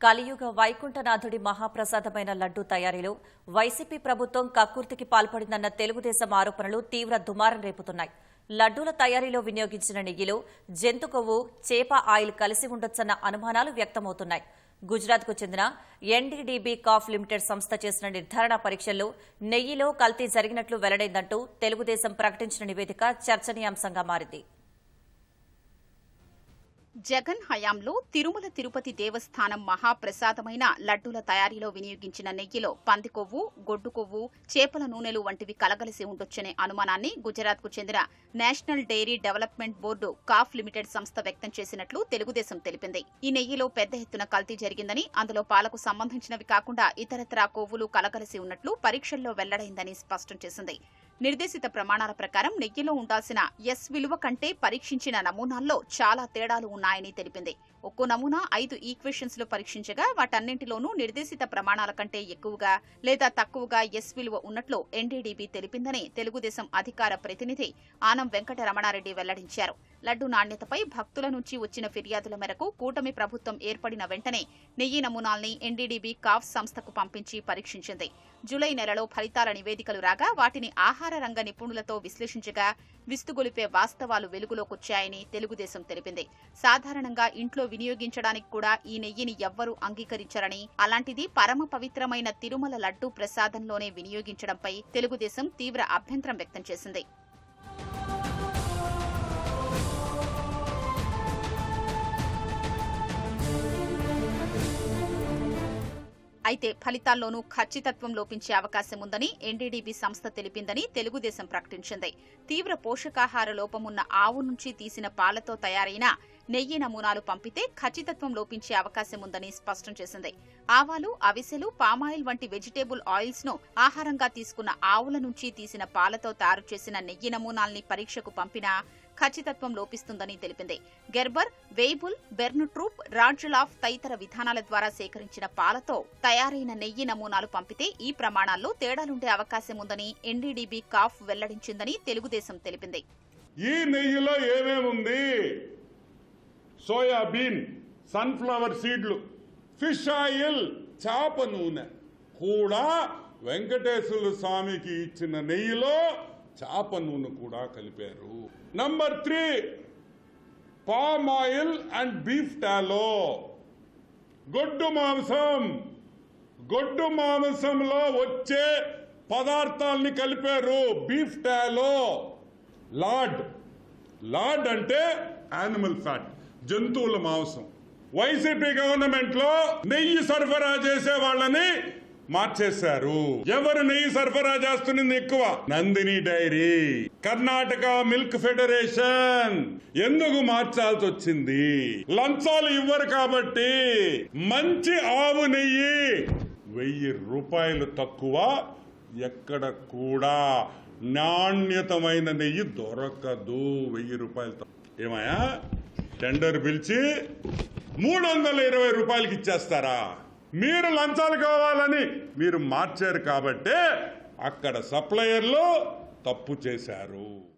కలియుగ వైకుంఠనాథుడి మహాప్రసాదమైన లడ్డూ తయారీలో వైసీపీ ప్రభుత్వం కక్కుర్తికి పాల్పడిందన్న తెలుగుదేశం ఆరోపణలు తీవ్ర దుమారం రేపుతున్నాయి. లడ్డూల తయారీలో వినియోగించిన నెయ్యిలో జంతు కొవ్వు చేప ఆయిల్ కలిసి ఉండొచ్చన్న అనుమానాలు వ్యక్తమవుతున్నాయి. గుజరాత్కు చెందిన ఎన్డీడీబీ కాఫ్ లిమిటెడ్ సంస్థ చేసిన నిర్ధారణ పరీక్షల్లో నెయ్యిలో కల్తీ జరిగినట్లు వెల్లడైందంటూ తెలుగుదేశం ప్రకటించిన నివేదిక చర్చనీయాంశంగా మారింది. జగన్ హయాంలో తిరుమల తిరుపతి దేవస్థానం మహాప్రసాదమైన లడ్డూల తయారీలో వినియోగించిన నెయ్యిలో పంది కొవ్వు గొడ్డు కొవ్వు చేపల నూనెలు వంటివి కలగలిసి ఉండొచ్చనే అనుమానాన్ని గుజరాత్కు చెందిన నేషనల్ డైరీ డెవలప్మెంట్ బోర్డు కాఫ్ లిమిటెడ్ సంస్థ వ్యక్తం చేసినట్లు తెలుగుదేశం తెలిపింది. ఈ నెయ్యిలో పెద్ద ఎత్తున కల్తీ జరిగిందని అందులో పాలకు సంబంధించినవి కాకుండా ఇతరత్రా కొవ్వులు కలగలిసి ఉన్నట్లు పరీక్షల్లో వెల్లడైందని స్పష్టం చేసింది. నిర్దేశిత ప్రమాణాల ప్రకారం నెయ్యిలో ఉండాల్సిన ఎస్ విలువ కంటే పరీక్షించిన నమూనాల్లో చాలా తేడాలు ఉన్నాయని తెలిపింది. ఒక్కో నమూనా ఐదు ఈక్వేషన్స్లో పరీక్షించగా వాటన్నింటిలోనూ నిర్దేశిత ప్రమాణాల కంటే ఎక్కువగా లేదా తక్కువగా ఎస్ విలువ ఉన్నట్లు ఎన్డీడీబీ తెలిపిందని తెలుగుదేశం అధికార ప్రతినిధి ఆనం వెంకటరమణారెడ్డి వెల్లడించారు. లడ్డు నాణ్యతపై భక్తుల నుంచి వచ్చిన ఫిర్యాదుల మేరకు కూటమి ప్రభుత్వం ఏర్పడిన వెంటనే నెయ్యి నమూనాల్ని ఎన్డీడీబీ కాఫ్ సంస్థకు పంపించి పరీక్షించింది. జూలై నెలలో ఫలితాల నివేదికలు రాగా వాటిని ఆహార రంగ నిపుణులతో విశ్లేషించగా విస్తుగొలిపే వాస్తవాలు వెలుగులోకొచ్చాయని తెలుగుదేశం తెలిపింది. సాధారణంగా ఇంట్లో వినియోగించడానికి కూడా ఈ నెయ్యిని ఎవ్వరూ అంగీకరించరని అలాంటిది పరమ పవిత్రమైన తిరుమల లడ్డూ ప్రసాదంలోనే వినియోగించడంపై తెలుగుదేశం తీవ్ర అభ్యంతరం వ్యక్తం చేసింది. అయితే ఫలితాల్లోనూ ఖచ్చితత్వం లోపించే అవకాశం ఉందని ఎన్డీడీబీ సంస్థ తెలిపిందని తెలుగుదేశం ప్రకటించింది. తీవ్ర పోషకాహార లోపమున్న ఆవు నుంచి తీసిన పాలతో తయారైన నెయ్యి నమూనాలు పంపితే ఖచ్చితత్వం లోపించే అవకాశం ఉందని స్పష్టం చేసింది. ఆవాలు అవిసెలు పామాయిల్ వంటి వెజిటేబుల్ ఆయిల్స్ను ఆహారంగా తీసుకున్న ఆవుల నుంచి తీసిన పాలతో తయారు చేసిన నెయ్యి నమూనాల్ని పరీక్షకు పంపినా ఖచ్చితత్వం లోపిస్తుందని తెలిపింది. గెర్బర్ వెయిబుల్ బెర్నుట్రూప్ రాడ్జులాఫ్ తదితర విధానాల ద్వారా సేకరించిన పాలతో తయారైన నెయ్యి నమూనాలు పంపితే ఈ ప్రమాణాల్లో తేడాలుండే అవకాశం ఉందని ఎన్డీడీబీ కాఫ్ వెల్లడించిందని తెలుగుదేశం తెలిపింది. ఈ నెయ్యిలో ఏమేముంది సోయాబీన్ సన్ఫ్లవర్ సీడ్లు ఫిష్ ఆయిల్ చేప నూనె. కూడా వెంకటేశ్వర స్వామికి ఇచ్చిన నెయ్యిలో చేప నూనె కూడా కలిపారు. Number three palm oil and beef tallow గొడ్డు మాంసం. గొడ్డు మాంసంలో వచ్చే పదార్థాల్ని కలిపారు. బీఫ్ టాలో లాడ్ లాడ్ అంటే యానిమల్ ఫ్యాట్ జంతువుల మాంసం. వైసీపీ గవర్నమెంట్లో నెయ్యి సరఫరా చేసే వాళ్ళని మార్చేశారు. ఎవరు నెయ్యి సరఫరా చేస్తున్నది ఎక్కువ? Nandini dairy. Karnataka milk federation. ఎందుకు మార్చాల్సి వచ్చింది? లంచాలు ఇవ్వరు కాబట్టి మంచి ఆవు నెయ్యి వెయ్యి రూపాయలు తక్కువ ఎక్కడ కూడా నాణ్యతమైన నెయ్యి దొరకదు. వెయ్యి రూపాయలు తక్కువ. ఏమయ్యా? టెండర్ పిలిచి మూడు వందల ఇరవై రూపాయలకి ఇచ్చేస్తారా? మీరు లంచాలు కావాలని మీరు మార్చారు కాబట్టే అక్కడ సప్లయర్లు తప్పు చేశారు.